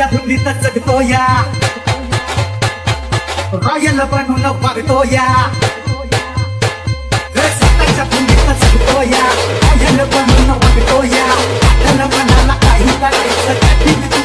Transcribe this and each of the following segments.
माझ्या धुंदीत चढतोया रॉयल बनून वागतो या स्वतःच्या धुंदीत चढतोया रॉयल बनून वागतोया. त्याला मनाला काही करायचं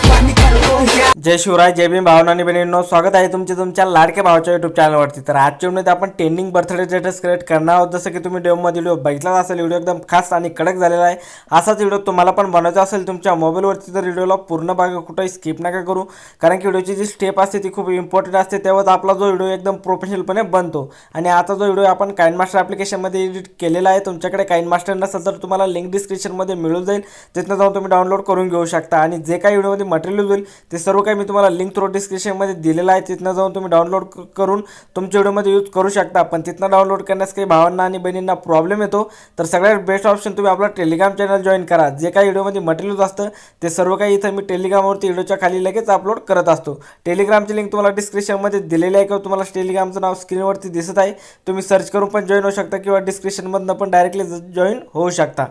जय शिवराय जय भीम भावना आणि बहिणींनो स्वागत आहे तुमचे तुमच्या लाडक्या भावाच्या युट्यूब चॅनलवरती तर आजच्या व्हिडिओमध्ये आपण ट्रेंडिंग बर्थडे स्टेटस क्रिएट करणार आहोत. जसं की तुम्ही डेमोमध्ये व्हिडिओ बघितला असेल व्हिडिओ एकदम खास आणि कडक झालेला आहे. असाच व्हिडिओ तुम्हाला पण बनवायचा असेल तुमच्या मोबाईलवरती तर व्हिडिओला पूर्ण भाग कुठंही स्किप नका करू. कारण की व्हिडिओची जी स्टेप असते ती खूप इम्पॉर्टंट असते. तेव्हाच आपला जो व्हिडिओ एकदम प्रोफेशनलपणे बनतो. आणि आता जो व्हिडिओ आपण काइन मास्टर ॲप्लिकेशनमध्ये एडिट केलेला आहे तुमच्याकडे काइन मास्टर नसेल तर तुम्हाला लिंक डिस्क्रिप्शनमध्ये मिळून जाईल. तिथनं जाऊन तुम्ही डाउनलोड करून घेऊ शकता. आणि जे काही व्हिडिओमध्ये मटेरियल होईल. ते सर्व काही मी तुम्हाला लिंक थ्रू डिस्क्रिप्शनमध्ये दिलेलं आहे. तिथनं जाऊन तुम्ही डाउनलोड करून तुमच्या व्हिडिओमध्ये यूज करू शकता. पण तिथनं डाउनलोड करण्यास काही भावांना आणि बहिणींना प्रॉब्लेम येतो. तर सगळ्यात बेस्ट ऑप्शन तुम्ही आपला टेलिग्राम चॅनल जॉईन करा. जे काही व्हिडिओमध्ये मटेरियल असतं ते सर्व काही इथं मी टेलिग्रामवरती व्हिडिओच्या खाली लगेच अपलोड करत असतो. टेलिग्रामची लिंक तुम्हाला डिस्क्रिप्शनमध्ये दिलेली आहे किंवा तुम्हाला टेलिग्रामचं नाव स्क्रीनवरती दिसत आहे. तुम्ही सर्च करून पण जॉईन होऊ शकता किंवा डिस्क्रिप्शनमधनं पण डायरेक्टली जॉईन होऊ शकता.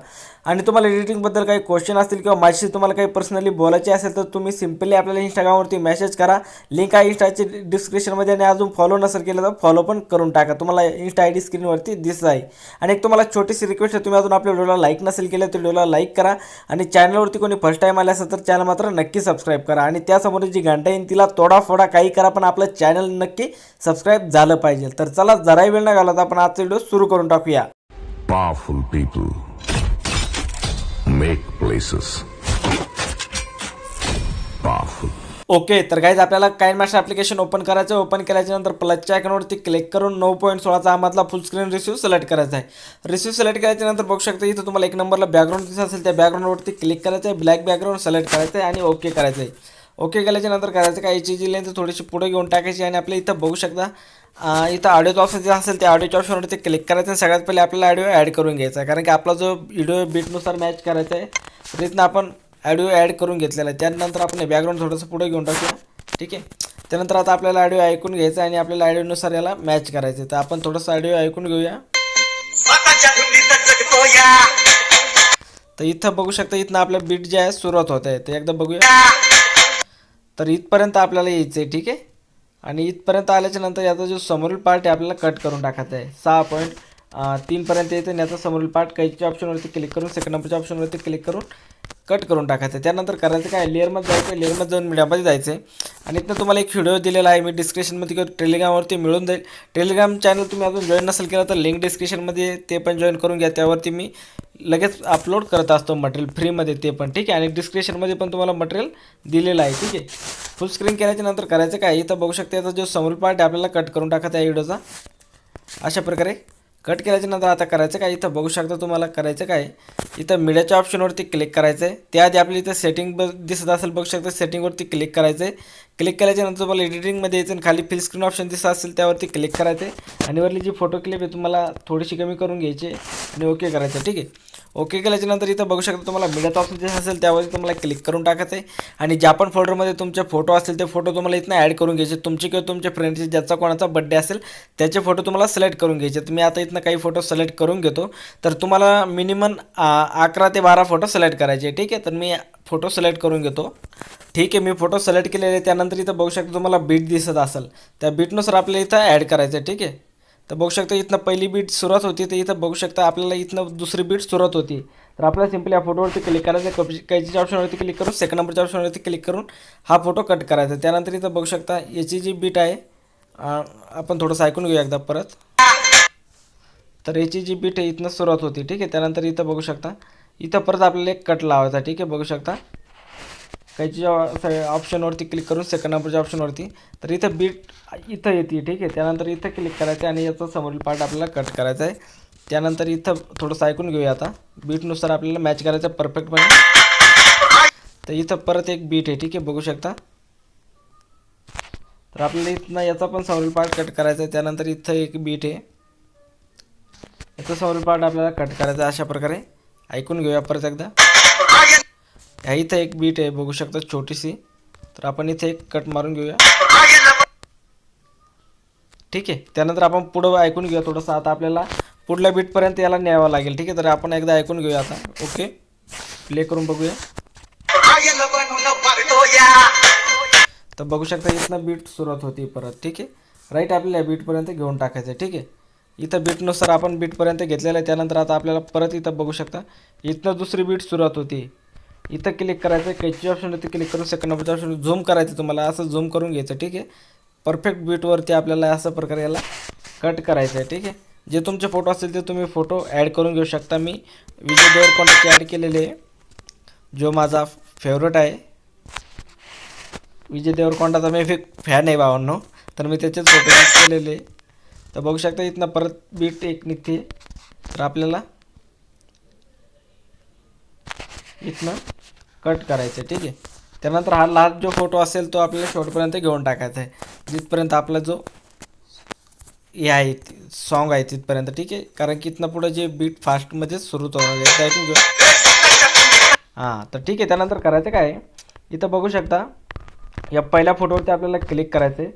आणि तुम्हाला एडिटिंगबद्दल काही क्वेश्चन असतील किंवा माझ्याशी तुम्हाला काही पर्सनली बोलायचे असेल तर तुम्ही सिम्पली आपल्याला इंस्टाग्रामवरती मेसेज करा. लिंक आहे इंस्टाची डिस्क्रिप्शनमध्ये आणि अजून फॉलो नसेल केलं तर फॉलो पण करून टाका. तुम्हाला इंस्टा आय डी स्क्रीनवरती दिसत आहे. आणि एक तुम्हाला छोटीशी रिक्वेस्ट आहे तुम्ही अजून आपल्या व्हिडिओला लाईक नसेल केलं तर व्हिडिओला लाईक करा. आणि चॅनलवरती कोणी फर्स्ट टाईम आले असेल तर चॅनल मात्र नक्की सबस्क्राईब करा. आणि त्यासमोर जी घंटा येईल तिला तोडा फोडा काही करा पण आपलं चॅनल नक्की सबस्क्राईब झालं पाहिजे. तर चला जराही वेळ न घालत आपण आजचा व्हिडिओ सुरू करून टाकूया. Powerful people. Make places. Okay तर गाईज आपल्याला काइन मास्टर ॲप्लिकेशन ओपन करायचं ओपन केल्याच्यानंतर प्लसच्या आयकॉनवरती क्लिक करून नऊ पॉईंट सोळाचा आम्हाला फुल स्क्रीन रिसिव्ह सिलेक्ट करायचा आहे. रिसिव्ह सिलेक्ट केल्याच्यानंतर बघू शकता इथं तुम्हाला एक नंबरला बॅकग्राऊंड दिसत असेल त्या बॅकग्राऊंडवरती क्लिक करायचं आहे. ब्लॅक बॅकग्राऊंड सिलेक्ट करायचं आहे आणि ओके करायचं आहे. ओके केल्याच्यानंतर करायचं काय? याची जी लेंथ थोडीशी पुढे घेऊन टाकायची आणि आपल्या इथं बघू शकता इथं ऑडिओचं ऑप्शन जे असेल त्या ऑडिओच्या ऑप्शनवरती क्लिक करायचं आणि सगळ्यात पहिले आपल्याला ऑडिओ ॲड करून घ्यायचा आहे. कारण की आपला जो व्हिडिओ बीटनुसार मॅच करायचा आहे तर इथनं आपण ऑडिओ ॲड करून घेतलेला आहे. त्यानंतर आपण बॅकग्राऊंड थोडंसं पुढे घेऊन टाकूया. ठीक आहे? त्यानंतर आता आपल्याला ऑडिओ ऐकून घ्यायचा आहे आणि आपल्याला ऑडिओनुसार याला मॅच करायचं आहे. तर आपण थोडंसं ऑडिओ ऐकून घेऊया. तर इथं बघू शकता इथनं आपल्या बीट जे आहे सुरुवात होत आहे. ते एकदा बघूया. तर इथपर्यंत आपल्याला यायचं आहे ठीक आहे? आणि इथपर्यंत आल्याच्यानंतर याचा जो समोरील पार्ट आहे आपल्याला कट करून टाकायचा आहे. सहा पॉईंट तीनपर्यंत येतं आणि याचा समोरील पार्ट काहीच्या ऑप्शनवरती क्लिक करून सेकंड नंबरच्या ऑप्शनवरती क्लिक करून कट करून टाकायचं. आहे त्यानंतर करायचं काय? लेअरमध्ये जायचं लेअरमध्ये जाऊन मीडियामध्ये जायचं आहे आणि इथनं तुम्हाला एक व्हिडिओ दिलेला आहे मी डिस्क्रिप्शनमध्ये किंवा टेलिग्रामवरती मिळून जाईल. टेलिग्राम चॅनल तुम्ही अजून जॉईन नसेल केलं तर लिंक डिस्क्रिप्शनमध्ये ते पण जॉईन करून घ्या. त्यावरती मी लगेच अपलोड करत असतो मटेरियल फ्रीमध्ये ते पण. ठीक आहे? आणि डिस्क्रिप्शनमध्ये पण तुम्हाला मटेरियल दिलेलं आहे. ठीक आहे? फुल स्क्रीन केल्याच्यानंतर करायचं काय? इथं बघू शकता याचा जो समोर पार्ट आहे आपल्याला कट करून टाकायचा आहे व्हिडिओचा अशा प्रकारे कट केल्याच्यानंतर आता करायचं काय? इथं बघू शकता तुम्हाला करायचं काय? इथं मीडियाच्या ऑप्शनवरती क्लिक करायचं आहे त्याआधी आपली इथं सेटिंग ब दिसत असेल बघू शकता सेटिंगवरती क्लिक करायचं आहे क्लिक केल्याच्यानंतर तुम्हाला एडिटिंगमध्ये यायचं आणि खाली फिल स्क्रीन ऑप्शन दिसत असेल त्यावरती क्लिक करायचं आहे आणि वरली जी फोटो क्लिप आहे तुम्हाला थोडीशी कमी करून घ्यायची आहे. आणि ओके करायचं ठीक आहे? ओके केल्याच्यानंतर इथं बघू शकता तुम्हाला मिडत ऑप्शन जे असेल त्यावरती तुम्हाला क्लिक करून टाकायचं आहे. आणि ज्या पण फोल्डरमध्ये तुमचे फोटो असतील ते फोटो तुम्हाला इथनं ॲड करून घ्यायचे. तुमचे किंवा तुमच्या फ्रेंडचे ज्याचा कोणाचा बड्डे असेल त्याचे फोटो तुम्हाला सिलेक्ट करून घ्यायचे. तर मी आता इथनं काही फोटो सिलेक्ट करून घेतो. तर तुम्हाला मिनिमम अकरा ते बारा फोटो सिलेक्ट करायचे ठीक आहे? तर मी फोटो सिलेक्ट करून घेतो. ठीक आहे मी फोटो सिलेक्ट केलेले त्यानंतर इथं बघू शकता तुम्हाला बीट दिसत असेल. त्या बीटनुसार आपल्याला इथं ॲड करायचं आहे ठीक आहे? तर बघू शकता इथनं पहिली बीट सुरुवात होती तर इथं बघू शकता आपल्याला इथनं दुसरी बीट सुरुवात होती. तर आपल्याला सिम्पली या फोटोवरती क्लिक करायचं आहे. कैचीच्या ऑप्शनवरती क्लिक करून सेकंड नंबरच्या ऑप्शनवरती क्लिक करून हा फोटो कट करायचा त्यानंतर इथं बघू शकता याची जी बीट आहे आपण थोडंसं ऐकून घेऊया एकदा परत. तर याची जी बीट आहे इथनं सुरुवात होती ठीक आहे? त्यानंतर इथं बघू शकता इथं परत आपल्याला एक कट लावायचा ठीक आहे? बघू शकता. काहीच्या ऑप्शनवरती क्लिक करून सेकंड नंबरच्या ऑप्शनवरती तर इथं बीट इथं येते ठीक आहे? त्यानंतर इथं क्लिक करायचं आहे आणि याचा समोरील पार्ट आपल्याला कट करायचा आहे. त्यानंतर इथं थोडंसं ऐकून घेऊया आता. बीटनुसार आपल्याला मॅच करायचं आहे परफेक्टपणे तर इथं परत एक बीट आहे ठीक आहे? बघू शकता. तर आपल्याला इथनं याचा पण समोरील पार्ट कट करायचा आहे. त्यानंतर इथं एक बीट आहे. याचा समोरील पार्ट आपल्याला कट करायचा आहे अशा प्रकारे. ऐकून घेऊया परत एकदा. ह्या इथं एक बीट आहे बघू शकता छोटीशी. तर आपण इथे एक कट मारून घेऊया. ठीक आहे. त्यानंतर आपण पुढं ऐकून घेऊया थोडंसं. आता आपल्याला पुढल्या बीटपर्यंत याला न्यावं लागेल. ठीक आहे? तर आपण एकदा ऐकून घेऊया आता. ओके प्ले करून बघूया. तर बघू शकता इथनं बीट सुरुवात होती परत. ठीक आहे? राईट आपल्याला या बीटपर्यंत घेऊन टाकायचं आहे. ठीक आहे? इथं बीटनुसार आपण बीटपर्यंत घेतलेलं आहे. त्यानंतर आता आपल्याला परत इथं बघू शकता. इथनं दुसरी बीट सुरुवात होती. इथं क्लिक करायचं कैची ऑप्शनवरती क्लिक करून सेकंड नंबरच्या ऑप्शन झूम करायचं तुम्हाला असं झूम करून घ्यायचं ठीक आहे? परफेक्ट बीटवरती आपल्याला असं प्रकारे याला कट करायचं आहे ठीक आहे? जे तुमचे फोटो असतील ते तुम्ही फोटो ॲड करून घेऊ शकता. मी विजय देवरकोंडाचे ॲड केलेले आहे जो माझा फेवरेट आहे. विजय देवरकोंडाचा मी फेक फॅन आहे बावांनो तर मी त्याचेच फोटो केलेले तर बघू शकता इथनं परत बीट एक निघते तर आपल्याला इथनं कट करायचं आहे ठीक आहे? त्यानंतर हा लास्ट जो फोटो असेल तो आपल्याला शेवटपर्यंत घेऊन टाकायचा आहे. जिथपर्यंत आपला जो हे आहे सॉन्ग आहे तिथपर्यंत ठीक आहे? कारण की इथनं पुढं जे बीट फास्टमध्ये सुरू होणार ऐकून घेऊ हां तर ठीक आहे त्यानंतर करायचं काय आहे? इथं बघू शकता या पहिल्या फोटोवरती आपल्याला क्लिक करायचं आहे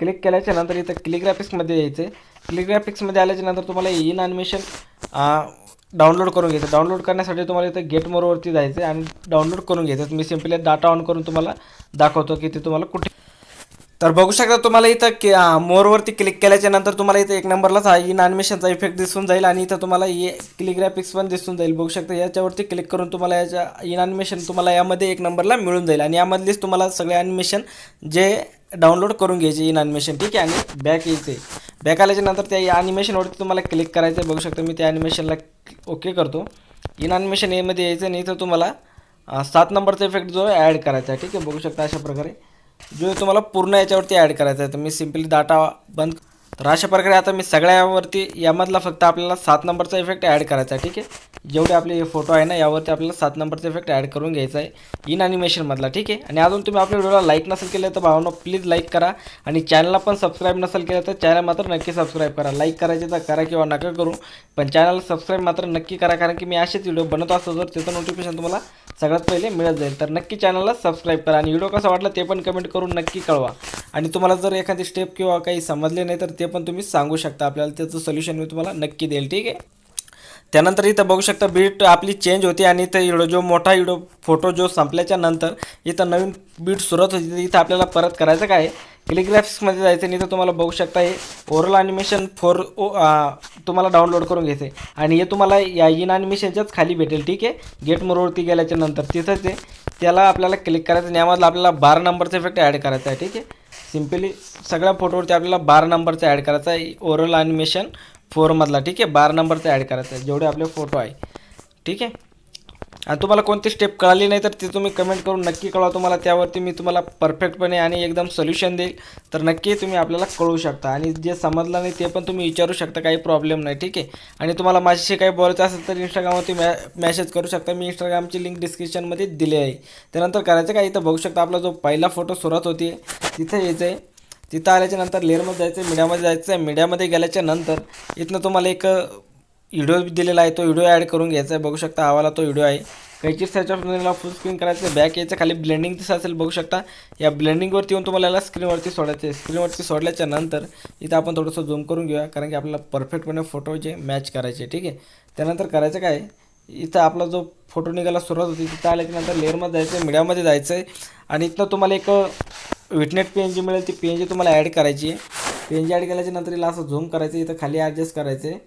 क्लिक केल्याच्यानंतर इथं क्लिक ग्राफिक्समध्ये यायचं आहे क्लिक ग्राफिक्समध्ये आल्याच्यानंतर तुम्हाला इन ॲनिमेशन डाउनलोड करून घ्यायचं. डाउनलोड करण्यासाठी तुम्हाला इथं गेट मोरवरती जायचं आहे आणि डाउनलोड करून घ्यायचं. मी सिम्पली डाटा ऑन करून तुम्हाला दाखवतो की ते तुम्हाला कुठे तर बघू शकता तुम्हाला इथं के मोरवरती क्लिक केल्याच्यानंतर तुम्हाला इथं एक नंबरलाच हा इन ॲनिमेशनचा इफेक्ट दिसून जाईल आणि इथं तुम्हाला ये क्लिग्राफिक्स पण दिसून जाईल. बघू शकता याच्यावरती क्लिक करून तुम्हाला याच्या इन ॲनिमेशन तुम्हाला यामध्ये एक नंबरला मिळून जाईल आणि यामधलीच तुम्हाला सगळे ॲनिमेशन जे डाउनलोड करून घ्यायचे इन ॲनिमेशन ठीक आहे आणि बॅक यायचे बॅक आल्याच्यानंतर त्या ॲनिमेशनवरती तुम्हाला क्लिक करायचं आहे. बघू शकता मी त्या ॲनिमेशनला ओके करतो. इन ॲनिमेशन एमध्ये यायचं आणि इथं तुम्हाला सात नंबरचा इफेक्ट जो ॲड करायचा आहे. ठीक आहे बघू शकता अशा प्रकारे. जो तुम्हाला पूर्ण याच्यावरती ॲड करायचा आहे तर मी सिम्पली डाटा बंद तर अशा प्रकारे आता मी सगळ्यावरती यामधला फक्त आपल्याला सात नंबरचा इफेक्ट ॲड करायचा आहे ठीक आहे? जेवढे आपले हे फोटो आहे ना यावरती आपल्याला सात नंबरचा इफेक्ट ॲड करून घ्यायचा आहे इन ॲनिमेशनमधला ठीक आहे? आणि अजून तुम्ही आपल्या व्हिडिओला लाईक नसेल केलं तर भावना प्लीज लाईक करा. आणि चॅनलला पण सबस्क्राईब नसेल केलं तर चॅनल मात्र नक्की सबस्क्राईब करा. लाईक करायचे तर करा किंवा नका करू पण चॅनलला सबस्क्राईब मात्र नक्की करा कारण की मी असेच व्हिडिओ बनवत असतो जर त्याचं नोटिफिकेशन तुम्हाला सगळ्यात पहिले मिळत जाईल. तर नक्की चॅनलला सबस्क्राईब करा. आणि व्हिडिओ कसा वाटला ते पण कमेंट करून नक्की कळवा. आणि तुम्हाला जर एखादी स्टेप किंवा काही समजले नाही तर ते पण तुम्ही सांगू शकता. आपल्याला त्याचं सोल्युशन मी तुम्हाला नक्की देईल. ठीक आहे? त्यानंतर इथं बघू शकता बीट आपली चेंज होती आणि इथं इडो जो मोठा इडो फोटो जो संपल्याच्या नंतर इथं नवीन बीट सुरुवात होती इथं आपल्याला परत करायचं काय? क्लिग्राफिक्समध्ये जायचं आणि इथं तुम्हाला बघू शकता हे ओरल ॲनिमेशन फोर ओ तुम्हाला डाउनलोड करून घ्यायचं आहे आणि हे तुम्हाला या इन ॲनिमेशनच्याच खाली भेटेल ठीक आहे? गेट मोरवरती गेल्याच्यानंतर तिथंच ते त्याला आपल्याला क्लिक करायचं यामधला आपल्याला बारा नंबरचा इफेक्ट ॲड करायचा आहे ठीक आहे? सिम्पली सगळ्या फोटोवरती आपल्याला बारा नंबरचा ॲड करायचा आहे ओरल ॲनिमेशन फोरमधला ठीक आहे? बारा नंबरचा ॲड करायचा आहे जेवढे आपले फोटो आहे. ठीक आहे? आणि तुम्हाला कोणती स्टेप कळाली नाही तर ते तुम्ही कमेंट करून नक्की कळवा तुम्हाला. त्यावरती मी तुम्हाला परफेक्टपणे आणि एकदम सोल्युशन देईल. तर नक्की तुम्ही आपल्याला कळवू शकता. आणि जे समजलं नाही ते पण तुम्ही विचारू शकता काही प्रॉब्लेम नाही ठीक आहे? आणि तुम्हाला माझ्याशी काही बोलायचं असेल तर इंस्टाग्रामवरती मॅ मॅसेज करू शकता. मी इंस्टाग्रामची लिंक डिस्क्रिप्शनमध्ये दिली आहे. त्यानंतर करायचं काय? इथं बघू शकता आपला जो पहिला फोटो सुरुवात होती तिथे यायचं आहे तिथं आल्याच्यानंतर लेअरमध्ये जायचं आहे मीडियामध्ये जायचं आहे मीडियामध्ये गेल्याच्यानंतर इथनं तुम्हाला एक व्हिडिओ दिलेला आहे तो व्हिडिओ ॲड करून घ्यायचा आहे. बघू शकता हवाला तो व्हिडिओ आहे. कैची सर्च ऑप्शनला फुल स्क्रीन करायचं आहे. बॅक यायचं खाली ब्लेंडिंग दिसत असेल बघू शकता. या ब्लेंडिंगवरती येऊन तुम्हाला याला स्क्रीनवरती सोडायचं आहे. स्क्रीनवरती सोडल्याच्या नंतर इथं आपण थोडंसं झूम करून घेऊया कारण की आपल्याला परफेक्टपणे फोटो जे मॅच करायचे ठीक आहे? त्यानंतर करायचं काय? इथं आपला जो फोटो निघायला सुरुवात होती तिथं आल्याच्यानंतर लेअरमध्ये जायचं आहे मीडियामध्ये जायचं आहे आणि इथनं तुम्हाला एक विटनेट पी एन जी मिळेल ती पी एन जी तुम्हाला ॲड करायची आहे. पी एन जी ॲड केल्याच्यानंतर हिला असं झूम करायचं इथं खाली ॲडजस्ट करायचं आहे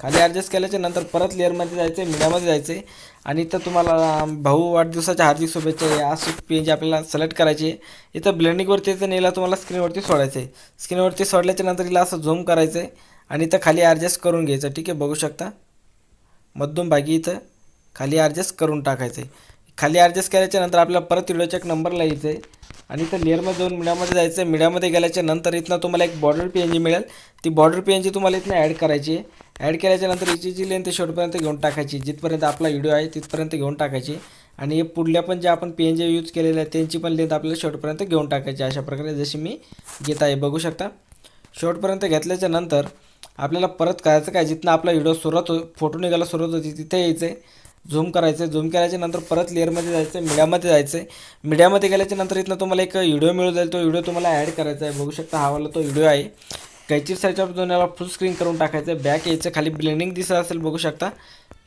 खाली ॲडजस्ट केल्याच्यानंतर परत लेअरमध्ये जायचं आहे मीडियामध्ये जायचं आहे आणि इथं तुम्हाला भाऊ वाढदिवसाच्या हार्दिक शुभेच्छा या अशी पी एन जी आपल्याला सिलेक्ट करायची आहे. इथं ब्लेंडिंगवरती इथं नेला तुम्हाला स्क्रीनवरती सोडायचं आहे स्क्रीनवरती सोडल्याच्या नंतर हिला असं झूम करायचं आहे आणि इथं खाली ॲडजस्ट करून घ्यायचं ठीक आहे? बघू शकता. मध्यम भागी इथं खाली ॲडजस्ट करून टाकायचं आहे खाली ॲडजस्ट केल्याच्यानंतर आपल्याला परत व्हिडिओच्या एक नंबरला यायचं आहे आणि इथं लेअरमध्ये जाऊन मिड्यामध्ये जायचं आहे मीडियामध्ये गेल्याच्यानंतर इथनं तुम्हाला एक बॉर्डर पी एन जी मिळेल. ती बॉर्डर पी एन जी तुम्हाला इथनं ॲड करायची आहे. ॲड केल्याच्यानंतर हिची जी ते शेवटपर्यंत घेऊन टाकायची. जिथपर्यंत आपला व्हिडिओ आहे तिथपर्यंत घेऊन टाकायची. आणि हे पुढल्या पण जे आपण पी एन जी यूज केलेले आहे त्यांची पण लेंथ आपल्याला शेवटपर्यंत घेऊन टाकायची अशा प्रकारे जशी मी घेत आहे. बघू शकता. शेवटपर्यंत घेतल्याच्या नंतर आपल्याला परत करायचं काय? जिथनं आपला व्हिडिओ सुरुवात हो फोटो निघायला सुरुवात होती तिथे यायचं आहे झूम करायचं आहे झूम केल्याच्यानंतर परत लेअरमध्ये जायचं आहे मीडियामध्ये जायचं. आहे मीडियामध्ये गेल्याच्यानंतर इथनं तुम्हाला एक व्हिडिओ मिळून जाईल. तो व्हिडिओ तुम्हाला ॲड करायचा आहे. बघू शकता हा वाला तो व्हिडिओ आहे. कैची साईडच्या दोन याला फुल स्क्रीन करून टाकायचं आहे. बॅक यायचं खाली ब्लेंडिंग दिसत असेल बघू शकता.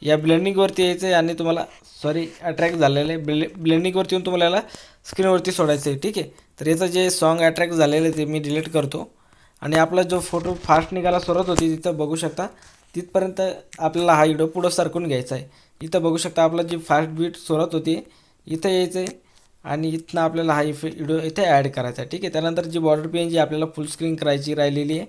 या ब्लेंडिंगवरती यायचं आहे आणि तुम्हाला सॉरी अट्रॅक्ट झालेलं आहे. ब्ले ब्लेंडिंगवरती येऊन तुम्हाला याला स्क्रीनवरती सोडायचं आहे. ठीक आहे? तर याचं जे सॉन्ग अट्रॅक्ट झालेलं आहे ते मी डिलीट करतो. आणि आपला जो फोटो फास्ट निघायला सुरुवात होती तिथं बघू शकता. तिथपर्यंत आपल्याला हा व्हिडिओ पुढं सरकून घ्यायचा आहे. इथं बघू शकता आपला जी फास्ट बीट सुरुवात होती इथं यायचं आहे आणि इथनं आपल्याला हा इफे व्हिडिओ इथे ॲड करायचा आहे. ठीक आहे? त्यानंतर जी बॉर्डर पेन जी आपल्याला फुल स्क्रीन करायची राहिलेली आहे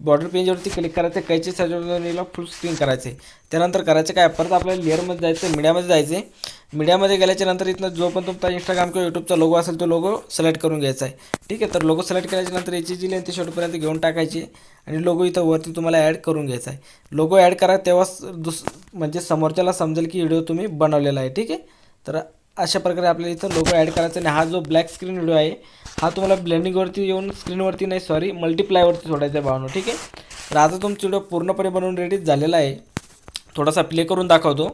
बॉर्डर पेजवरती क्लिक करायचं आहे कैची सजवणीला फुल स्क्रीन करायचं त्यानंतर करायचं काय? परत आपल्याला लेअरमध्ये जायचं आहे मीडियामध्ये जायचं आहे मीडियामध्ये गेल्याच्यानंतर इथनं जो पण तुमचा इंस्टाग्राम किंवा यूट्यूबचा लोगो असेल तो लोगो सिलेक्ट करून घ्यायचा आहे. ठीक आहे तर लोगो सिलेक्ट केल्याच्यानंतर याची जी लेंथ शेवटपर्यंत घेऊन टाकायची आणि लोगो इथं वरती तुम्हाला ॲड करून घ्यायचा आहे. लोगो ॲड करा तेव्हाच दुस म्हणजे समोरच्याला समजेल की व्हिडिओ तुम्ही बनवलेला आहे. ठीक आहे? तर अशा प्रकारे आपल्याला इथं लोगो ॲड करायचा आणि हा जो ब्लॅक स्क्रीन व्हिडिओ आहे हा तुम्हाला ब्लेंडिंगवरती येऊन स्क्रीनवरती नाही सॉरी मल्टिप्लायवरती सोडायचा आहे भावनो ठीक आहे? तर आता तुमचा व्हिडिओ पूर्णपणे बनवून रेडी झालेला आहे. थोडासा प्ले करून दाखवतो.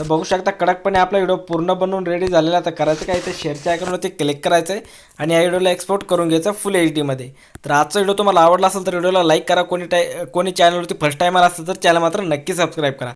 तर बघू शकता कडकपणे आपला व्हिडिओ पूर्ण बनवून रेडी झालेला तर करायचं काय ते शेअरच्या आयकॉनवरती क्लिक करायचं आहे आणि या व्हिडिओला एक्सपोर्ट करून घ्यायचं फुल एच डीमध्ये तर आजचा व्हिडिओ तुम्हाला आवडला असेल तर व्हिडिओला लाईक करा. कोणी टाय कोणी चॅनलवरती फर्स्ट टाईमर असेल तर चॅनल मात्र नक्की सबस्क्राईब करा.